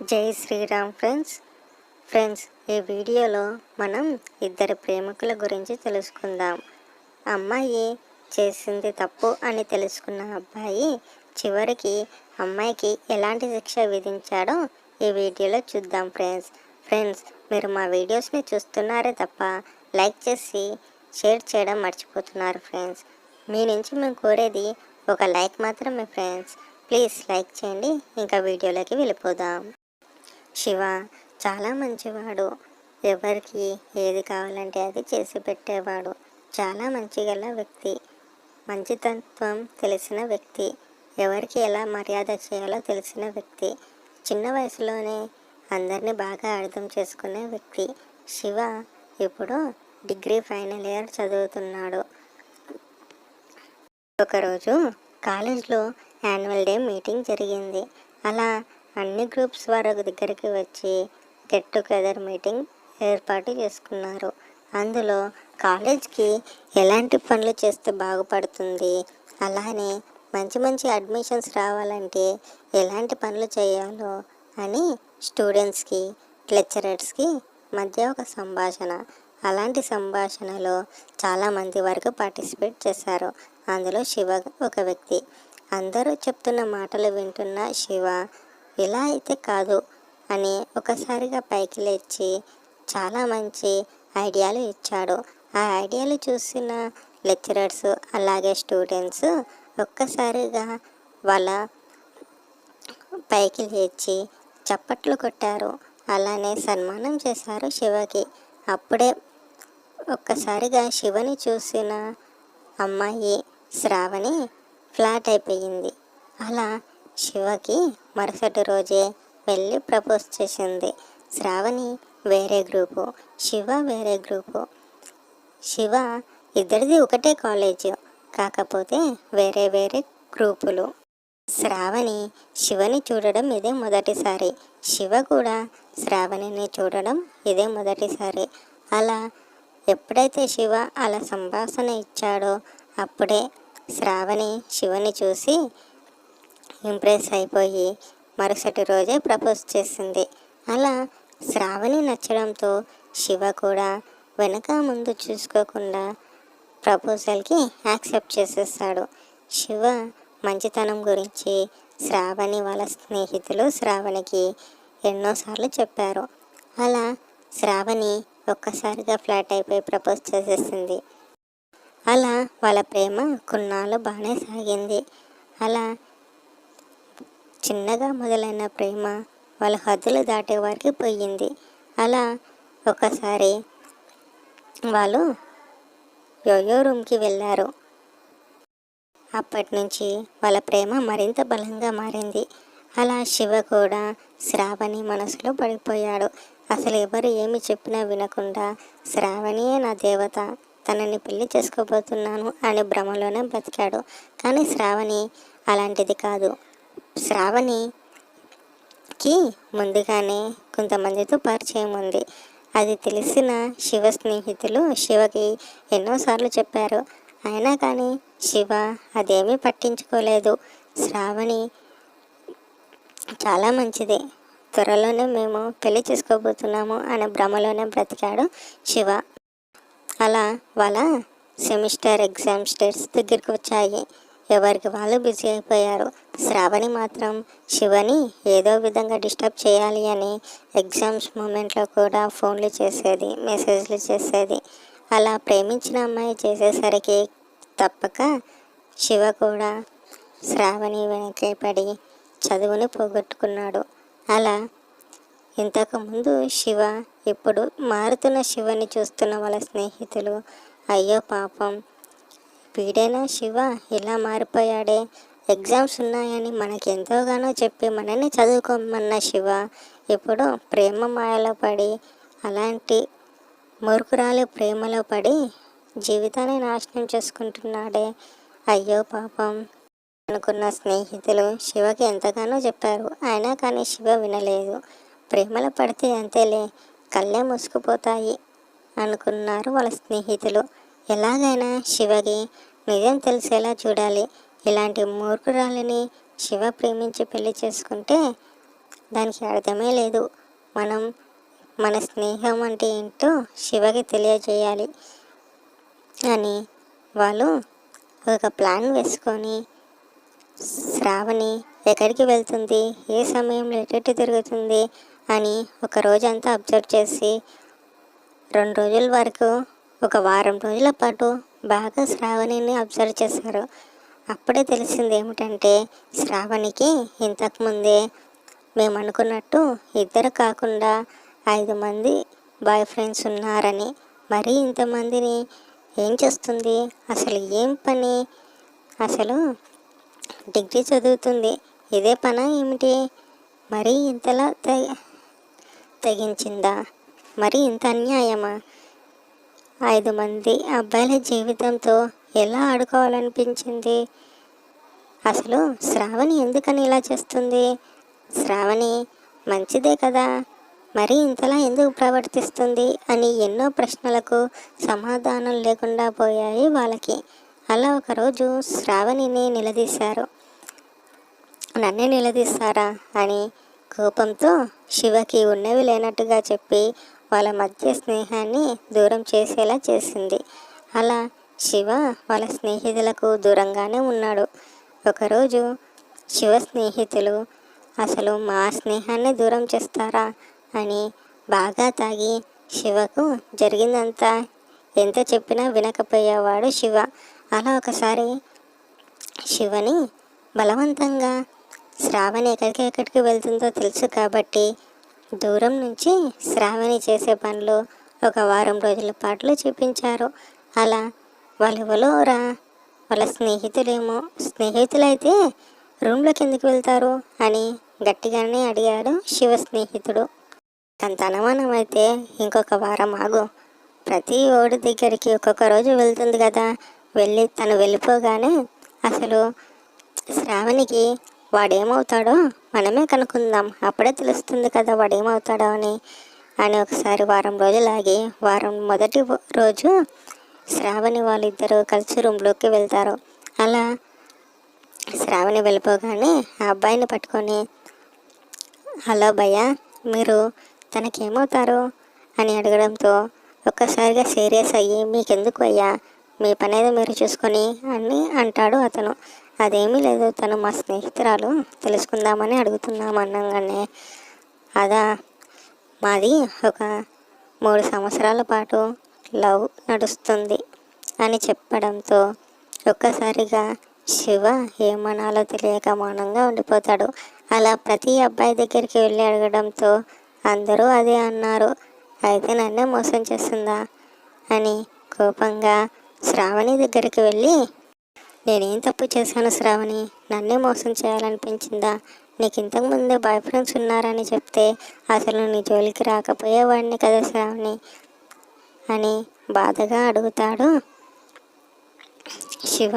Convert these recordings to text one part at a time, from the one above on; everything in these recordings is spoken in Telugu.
జై శ్రీరామ్ ఫ్రెండ్స్. ఫ్రెండ్స్ ఈ వీడియోలో మనం ఇద్దరు ప్రేమికుల గురించి తెలుసుకుందాం. అమ్మాయి చేసింది తప్పు అని తెలుసుకున్న అబ్బాయి చివరికి అమ్మాయికి ఎలాంటి శిక్ష విధించాడో ఈ వీడియోలో చూద్దాం ఫ్రెండ్స్. ఫ్రెండ్స్ మీరు మా వీడియోస్ని చూస్తున్నారే తప్ప లైక్ చేసి షేర్ చేయడం మర్చిపోతున్నారు ఫ్రెండ్స్. మీ నుంచి మేము కోరేది ఒక లైక్ మాత్రమే ఫ్రెండ్స్. ప్లీజ్ లైక్ చేయండి. ఇంకా వీడియోలోకి వెళ్ళిపోదాం. శివ చాలా మంచివాడు. ఎవరికి ఏది కావాలంటే అది చేసి పెట్టేవాడు. చాలా మంచిగల వ్యక్తి. మంచితత్వం తెలిసిన వ్యక్తి. ఎవరికి ఎలా మర్యాద చేయాలో తెలిసిన వ్యక్తి. చిన్న వయసులోనే అందరినీ బాగా అర్థం చేసుకునే వ్యక్తి. శివ ఇప్పుడు డిగ్రీ ఫైనల్ ఇయర్ చదువుతున్నాడు. ఒకరోజు కాలేజ్లో యాన్యువల్ డే మీటింగ్ జరిగింది. అలా అన్ని గ్రూప్స్ వారి దగ్గరికి వచ్చి గెట్ టుగెదర్ మీటింగ్ ఏర్పాటు చేసుకున్నారు. అందులో కాలేజ్కి ఎలాంటి పనులు చేస్తే బాగుపడుతుంది అలానే మంచి మంచి అడ్మిషన్స్ రావాలంటే ఎలాంటి పనులు చేయాలో అని స్టూడెంట్స్కి లెక్చరర్స్కి మధ్య ఒక సంభాషణ. అలాంటి సంభాషణలో చాలామంది వరకు పార్టిసిపేట్ చేశారు. అందులో శివ ఒక వ్యక్తి. అందరూ చెప్తున్న మాటలు వింటున్న శివ ఇలా అయితే కాదు అని ఒకసారిగా పైకి లేచి చాలా మంచి ఐడియాలు ఇచ్చాడు. ఆ ఐడియాలు చూసిన లెక్చరర్స్ అలాగే స్టూడెంట్స్ ఒక్కసారిగా వాళ్ళ పైకి లేచి చప్పట్లు కొట్టారు. అలానే సన్మానం చేశారు శివకి. అప్పుడే ఒక్కసారిగా శివని చూసిన అమ్మాయి శ్రావణి ఫ్లాట్ అయిపోయింది. అలా శివకి మరుసటి రోజే వెళ్ళి ప్రపోజ్ చేసింది. శ్రావణి వేరే గ్రూపు శివ వేరే గ్రూపు. శివ ఇద్దరిది ఒకటే కాలేజ్ కాకపోతే వేరే వేరే గ్రూపులు. శ్రావణి శివని చూడడం ఇదే మొదటిసారి. శివ కూడా శ్రావణిని చూడడం ఇదే మొదటిసారి. అలా ఎప్పుడైతే శివ అలా సంభాషణ ఇచ్చాడో అప్పుడే శ్రావణి శివని చూసి ఇంప్రెస్ అయిపోయి మరుసటి రోజే ప్రపోజ్ చేసింది. అలా శ్రావణి నచ్చడంతో శివ కూడా వెనక ముందు చూసుకోకుండా ప్రపోజల్కి యాక్సెప్ట్ చేసేస్తాడు శివ మంచితనం గురించి శ్రావణి వాళ్ళ స్నేహితులు శ్రావణికి ఎన్నోసార్లు చెప్పారు. అలా శ్రావణి ఒక్కసారిగా ఫ్లాట్ అయిపోయి ప్రపోజ్ చేసేసింది. అలా వాళ్ళ ప్రేమ కొన్నాళ్ళు బాగానే సాగింది. అలా చిన్నగా మొదలైన ప్రేమ వాళ్ళ హద్దులు దాటే వారికి పోయింది. అలా ఒకసారి వాళ్ళు యోయో రూమ్కి వెళ్ళారు. అప్పటి నుంచి వాళ్ళ ప్రేమ మరింత బలంగా మారింది. అలా శివ కూడా శ్రావణి మనసులో పడిపోయాడు. అసలు ఎవరు ఏమి చెప్పినా వినకుండా శ్రావణియే నా దేవత తనని పెళ్ళి చేసుకోబోతున్నాను అని భ్రమలోనే బ్రతికాడు. కానీ శ్రావణి అలాంటిది కాదు. శ్రావణికి ముందుగానే కొంతమందితో పరిచయం ఉంది. అది తెలిసిన శివ స్నేహితులు శివకి ఎన్నోసార్లు చెప్పారు. అయినా కానీ శివ అదేమీ పట్టించుకోలేదు. శ్రావణి చాలా మంచిది. త్వరలోనే మేము పెళ్ళి చేసుకోబోతున్నాము అనే భ్రమలోనే బ్రతికాడు శివ. అలా వాళ్ళ సెమిస్టర్ ఎగ్జామ్స్ డేట్స్ దగ్గరికి వచ్చాయి. ఎవరికి వాళ్ళు బిజీ అయిపోయారు. శ్రావణి మాత్రం శివని ఏదో విధంగా డిస్టర్బ్ చేయాలి అని ఎగ్జామ్స్ మూమెంట్లో కూడా ఫోన్లు చేసేది మెసేజ్లు చేసేది. అలా ప్రేమించిన అమ్మాయి చేసేసరికి తప్పక శివ కూడా శ్రావణి వెనకే పడి చదువుని పోగొట్టుకున్నాడు. అలా ఇంతకుముందు శివ ఇప్పుడు మారుతున్న శివని చూస్తున్న వాళ్ళ స్నేహితులు అయ్యో పాపం వీడైనా శివ? ఇలా మారిపోయాడే? ఎగ్జామ్స్ ఉన్నాయని మనకి ఎంతోగానో చెప్పి మనని చదువుకోమన్న శివ. ఇప్పుడు ప్రేమ మాయలో పడి అలాంటి మురుకురాలు ప్రేమలో పడి జీవితాన్ని నాశనం చేసుకుంటున్నాడే. అయ్యో పాపం. అనుకున్న స్నేహితులు శివకి ఎంతగానో చెప్పారు. అయినా కానీ శివ వినలేదు. ప్రేమలో పడితే అంతేలే కళ్ళే మూసుకుపోతాయి అనుకున్నారు వాళ్ళ స్నేహితులు. ఎలాగైనా శివకి నిజం తెలిసేలా చూడాలి. ఇలాంటి మూర్ఖురాలిని శివ ప్రేమించి పెళ్ళి చేసుకుంటే దానికి అర్థమే లేదు. మనం మన స్నేహం అంటే ఏంటో శివకి తెలియజేయాలి అని వాళ్ళు ఒక ప్లాన్ వేసుకొని శ్రావణి ఎక్కడికి వెళ్తుంది? ఏ సమయంలో ఎటు తిరుగుతుంది? అని ఒక రోజంతా అబ్జర్వ్ చేసి రెండు రోజుల వరకు ఒక వారం రోజుల పాటు బాగా శ్రావణిని అబ్జర్వ్ చేశారు. అప్పుడే తెలిసింది ఏమిటంటే శ్రావణికి ఇంతకుముందే మేము అనుకున్నట్టు ఇద్దరు కాకుండా ఐదు మంది బాయ్ ఫ్రెండ్స్ ఉన్నారని. మరీ ఇంతమందిని ఏం చేస్తుంది? అసలు ఏం పని? అసలు డిగ్రీ చదువుతుంది. ఇదే పన ఏమిటి? మరీ ఇంతలా తెగించిందా? మరి ఇంత అన్యాయమా? ఐదు మంది అబ్బాయిల జీవితంతో ఎలా ఆడుకోవాలనిపించింది? అసలు శ్రావణి ఎందుకని ఇలా చేస్తుంది? శ్రావణి మంచిదే కదా. మరి ఇంతలా ఎందుకు ప్రవర్తిస్తుంది అని ఎన్నో ప్రశ్నలకు సమాధానం లేకుండా పోయాయి వాళ్ళకి. అలా ఒకరోజు శ్రావణిని నిలదీశారు. నన్నే నిలదీస్తారా అని కోపంతో శివకి ఉన్నవి లేనట్టుగా చెప్పి వాళ్ళ మధ్య స్నేహాన్ని దూరం చేసేలా చేసింది. అలా శివ వాళ్ళ స్నేహితులకు దూరంగానే ఉన్నాడు. ఒకరోజు శివ స్నేహితులు అసలు మా స్నేహాన్ని దూరం చేస్తారా? అని బాగా తాగి శివకు జరిగిందంతా ఎంత చెప్పినా వినకపోయేవాడు శివ. అలా ఒకసారి శివని బలవంతంగా శ్రావణి ఎక్కడికి ఎక్కడికి వెళ్తుందో తెలుసు కాబట్టి దూరం నుంచి శ్రావణి చేసే పనులు ఒక వారం రోజుల పాటలు చూపించారు. అలా వాళ్ళు రా. వాళ్ళ స్నేహితులేమో స్నేహితులైతే రూమ్లోకి ఎందుకు వెళ్తారు అని గట్టిగానే అడిగాడు శివ స్నేహితుడు. తన అనుమానం అయితే ఇంకొక వారం ఆగు. ప్రతి ఓడి దగ్గరికి ఒక్కొక్క రోజు వెళ్తుంది కదా. వెళ్ళి తను వెళ్ళిపోగానే అసలు శ్రావణికి వాడేమవుతాడో మనమే కనుక్కుందాం. అప్పుడే తెలుస్తుంది కదా వాడేమవుతాడో అని. అని ఒకసారి వారం రోజులు వారం మొదటి రోజు శ్రావణి వాళ్ళిద్దరూ కలిసి రూమ్లోకి వెళ్తారు. అలా శ్రావణి వెళ్ళిపోగానే ఆ అబ్బాయిని పట్టుకొని హలో భయ్య మీరు తనకేమవుతారు? అని అడగడంతో ఒక్కసారిగా సీరియస్ అయ్యి మీకెందుకు అయ్యా? మీ పనేదో మీరు చూసుకొని అని అంటాడు అతను. అదేమీ లేదు. తను మా స్నేహితురాలు. తెలుసుకుందామని అడుగుతున్నాం అన్నంగానే. అదా మాది ఒక మూడు సంవత్సరాల పాటు లవ్ నడుస్తుంది అని చెప్పడంతో ఒక్కసారిగా శివ ఏమనాలో తెలియక మౌనంగా ఉండిపోతాడు. అలా ప్రతి అబ్బాయి దగ్గరికి వెళ్ళి అడగడంతో అందరూ అదే అన్నారు. అయితే నన్నే మోసం చేస్తుందా అని కోపంగా శ్రావణి దగ్గరికి వెళ్ళి నేనేం తప్పు చేశాను శ్రావణి? నన్నే మోసం చేయాలనిపించిందా? నీకు ఇంతకుముందే బాయ్ ఫ్రెండ్స్ ఉన్నారని చెప్తే అసలు నీ జోలికి రాకపోయేవాడిని కదా శ్రావణి? అని బాధగా అడుగుతాడు శివ.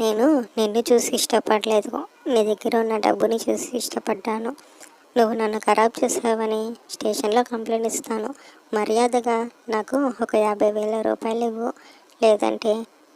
నేను నిన్ను చూసి ఇష్టపడలేదు. నీ దగ్గర ఉన్న డబ్బుని చూసి ఇష్టపడ్డాను. నువ్వు నన్ను ఖరాబ్ చేసావని స్టేషన్లో కంప్లైంట్ ఇస్తాను. మర్యాదగా నాకు ఒక యాభై వేల రూపాయలు ఇవ్వు. లేదంటే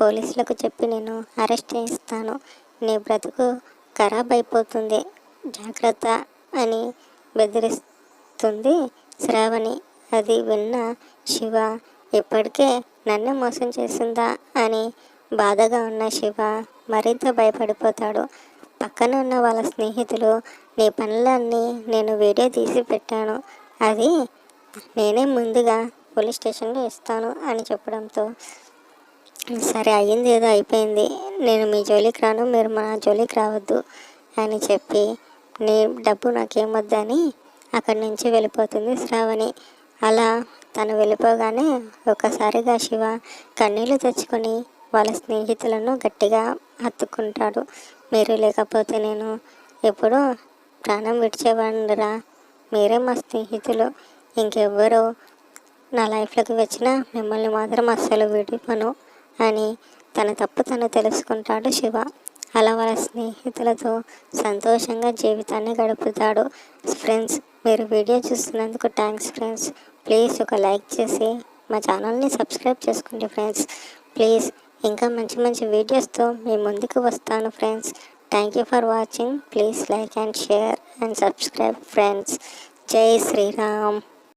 పోలీసులకు చెప్పి నేను అరెస్ట్ చేయిస్తాను. నీ బ్రతుకు ఖరాబ్ అయిపోతుంది. జాగ్రత్త అని బెదిరిస్తుంది శ్రావణి. అది విన్న శివ ఇప్పటికే నన్ను మోసం చేసిందా? అని బాధగా ఉన్న శివ మరింత భయపడిపోతాడు. పక్కన ఉన్న వాళ్ళ స్నేహితులు నీ పనులన్నీ నేను వీడియో తీసి పెట్టాను. అది నేనే ముందుగా పోలీస్ స్టేషన్లో ఇస్తాను అని చెప్పడంతో సరే అయ్యింది ఏదో అయిపోయింది. నేను మీ జోలికి రాను మీరు మా జోలికి రావద్దు అని చెప్పి నీ డబ్బు నాకేమొద్దని అక్కడి నుంచి వెళ్ళిపోతుంది శ్రావణి. అలా తను వెళ్ళిపోగానే ఒకసారిగా శివ కన్నీళ్ళు తెచ్చుకొని వాళ్ళ స్నేహితులను గట్టిగా హత్తుకుంటాడు. మీరు లేకపోతే నేను ఎప్పుడూ ప్రాణం విడిచేవాడిరా మీరే మా స్నేహితులు. ఇంకెవ్వరు నా లైఫ్లోకి వచ్చినా మిమ్మల్ని మాత్రం అస్సలు విడిపను. అని తన తప్పు తను తెలుసుకుంటాడు శివ. అలా వాళ్ళ స్నేహితులతో సంతోషంగా జీవితాన్ని గడుపుతాడు. ఫ్రెండ్స్ మీరు వీడియో చూస్తున్నందుకు థ్యాంక్స్ ఫ్రెండ్స్ ప్లీజ్ ఒక లైక్ చేసి మా ఛానల్ని సబ్స్క్రైబ్ చేసుకోండి ఫ్రెండ్స్ ప్లీజ్ ఇంకా మంచి మంచి వీడియోస్తో మీ ముందుకు వస్తాను friends thank you for watching please like and share and subscribe friends జై శ్రీరామ్